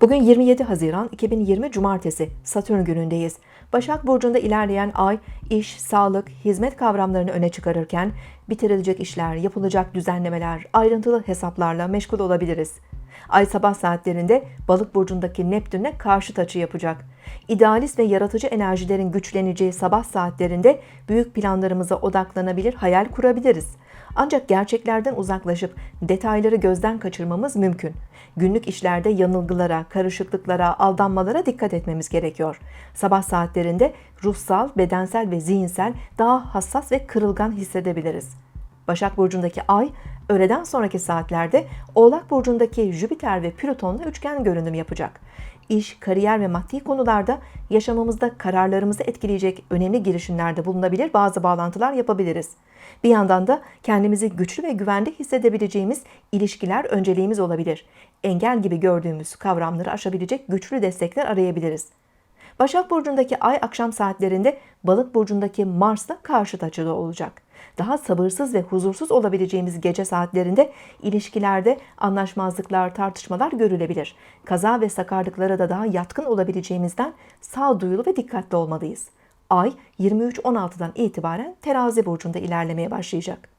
Bugün 27 Haziran 2020 Cumartesi Satürn günündeyiz. Başak Burcu'nda ilerleyen ay iş, sağlık, hizmet kavramlarını öne çıkarırken bitirilecek işler, yapılacak düzenlemeler, ayrıntılı hesaplarla meşgul olabiliriz. Ay sabah saatlerinde Balık burcundaki Neptün'le karşıt açı yapacak. İdealist ve yaratıcı enerjilerin güçleneceği sabah saatlerinde büyük planlarımıza odaklanabilir, hayal kurabiliriz. Ancak gerçeklerden uzaklaşıp detayları gözden kaçırmamız mümkün. Günlük işlerde yanılgılara, karışıklıklara, aldanmalara dikkat etmemiz gerekiyor. Sabah saatlerinde ruhsal, bedensel ve zihinsel daha hassas ve kırılgan hissedebiliriz. Başak Burcu'ndaki Ay, öğleden sonraki saatlerde Oğlak Burcu'ndaki Jüpiter ve Plüton'la üçgen görünüm yapacak. İş, kariyer ve maddi konularda yaşamımızda kararlarımızı etkileyecek önemli girişimlerde bulunabilir, bazı bağlantılar yapabiliriz. Bir yandan da kendimizi güçlü ve güvende hissedebileceğimiz ilişkiler önceliğimiz olabilir. Engel gibi gördüğümüz kavramları aşabilecek güçlü destekler arayabiliriz. Başak Burcu'ndaki ay akşam saatlerinde Balık Burcu'ndaki Mars'la karşıt açıda olacak. Daha sabırsız ve huzursuz olabileceğimiz gece saatlerinde ilişkilerde anlaşmazlıklar, tartışmalar görülebilir. Kaza ve sakarlıklara da daha yatkın olabileceğimizden sağduyulu ve dikkatli olmalıyız. Ay 23.16'dan itibaren terazi burcunda ilerlemeye başlayacak.